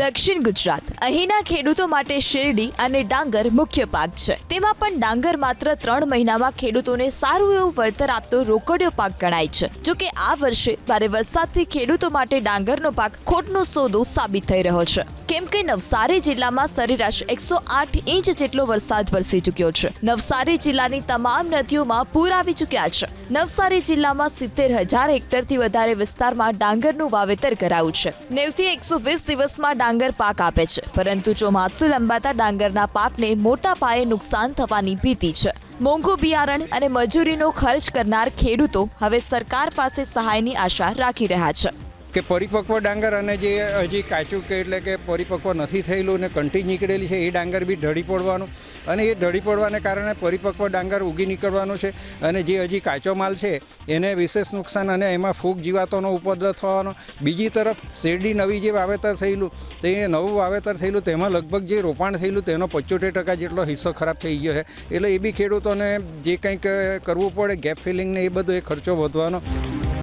દક્ષિણ ગુજરાત. અહીંના ખેડૂતો માટે શેરડી અને ડાંગર મુખ્ય પાક છે. તેમાં પણ ડાંગર માત્ર ત્રણ મહિનામાં ખેડૂતોને સારું એવું વળતર આપતો રોકડિયો પાક ગણાય છે. જો કે આ વર્ષે ભારે વરસાદથી ખેડૂતો માટે ડાંગરનો પાક ખોટનો સોદો સાબિત થઈ રહ્યો છે. કેમ કે નવસારી જિલ્લામાં સરેરાશ એકસો આઠ ઇંચ જેટલો વરસાદ વરસી ચૂક્યો છે. નવસારી જિલ્લાની તમામ નદીઓમાં પૂર આવી ચૂક્યા છે. નવસારી જિલ્લામાં સિત્તેર હજાર હેક્ટરથી વધારે વિસ્તારમાં ડાંગરનું વાવેતર કરાયું છે. નેવથી એકસો વીસ દિવસમાં ડાંગર પાક આપે છે. પરંતુ ચોમાસું લંબાતા ડાંગરના પાકને મોટા પાયે નુકસાન થવાની ભીતિ છે. મોંઘું બિયારણ અને મજૂરીનો ખર્ચ કરનાર ખેડૂતો હવે સરકાર પાસે સહાયની આશા રાખી રહ્યા છે. કે પરિપક્વ ડાંગર અને જે હજી કાચું કે એટલે કે પરિપક્વ નથી થયેલું અને કંટી નીકળેલી છે, એ ડાંગર બી ઢળી પડવાનું. અને એ ઢળી પડવાને કારણે પરિપક્વ ડાંગર ઉગી નીકળવાનું છે અને જે હજી કાચો માલ છે, એને વિશેષ નુકસાન અને એમાં ફૂગ જીવાતોનો ઉપદ્રવ થવાનો. બીજી તરફ શેરડી નવી જે વાવેતર થયેલું, તે નવું વાવેતર થયેલું, તેમાં લગભગ જે રોપાણ થયેલું, તેનો પચોતેર ટકા જેટલો હિસ્સો ખરાબ થઈ ગયો છે. એટલે એ બી ખેડૂતોને જે કંઈક કરવું પડે, ગેપ ફિલિંગને એ બધો એ ખર્ચો વધવાનો.